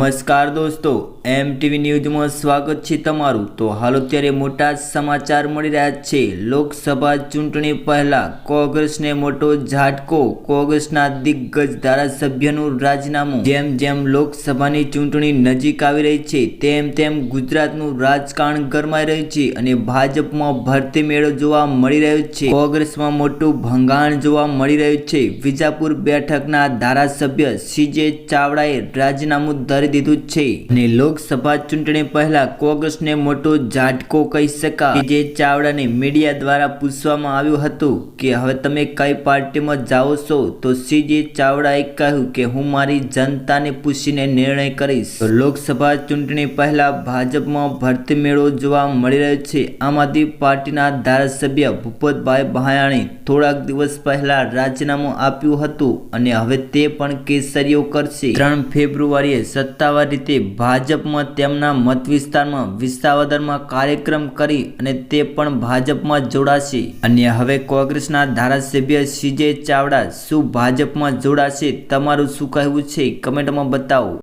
નમસ્કાર દોસ્તો એમ ટીવી ન્યૂઝમાં સ્વાગત છે તમારું. તો હાલ અત્યારે મોટા સમાચાર મળી રહ્યા છે. લોકસભા ચૂંટણી પહેલા કોંગ્રેસને મોટો ઝાટકો, કોંગ્રેસના દિગ્ગજ ધારાસભ્યનું રાજીનામું. જેમ જેમ લોકસભાની ચૂંટણી નજીક આવી રહી છે, તેમ તેમ ગુજરાતનું રાજકારણ ગરમાઈ રહ્યું છે અને ભાજપમાં ભરતી મેળો જોવા મળી રહ્યો છે. કોંગ્રેસમાં મોટું ભંગાણ જોવા મળી રહ્યું છે. વિજાપુર બેઠકના ધારાસભ્ય સીજે ચાવડાએ રાજીનામું ધરી દીધું છે. અને લોકસભા ચૂંટણી પહેલા કોંગ્રેસને મોટો ઝાટકો કહી શકાય. જે ચાવડાને મીડિયા દ્વારા પૂછવામાં આવ્યું હતું કે, હવે તમે કઈ પાર્ટીમાં જાઓ છો? તો સીજે ચાવડાએ કહ્યું કે, હું મારી જનતાને પૂછીને નિર્ણય કરીશ. લોકસભા ચૂંટણી પહેલા ભાજપમાં ભરતી મેળો જોવા મળી રહ્યો છે. આમ આદમી પાર્ટીના ધારાસભ્ય ભૂપતભાઈ ભાયાણી થોડાક દિવસ પહેલા રાજીનામું આપ્યું હતું અને હવે તે પણ કેસરીઓ કરશે. ત્રણ ફેબ્રુઆરીએ સત્તાવાર રીતે ભાજપમાં તેમના મત વિસ્તારમાં વિસાવદરમાં કાર્યક્રમ કરી અને તે પણ ભાજપમાં જોડાશે. અને હવે કોંગ્રેસના ધારાસભ્ય સીજે ચાવડા શું ભાજપમાં જોડાશે? તમારું શું કહેવું છે? કમેન્ટમાં બતાવો.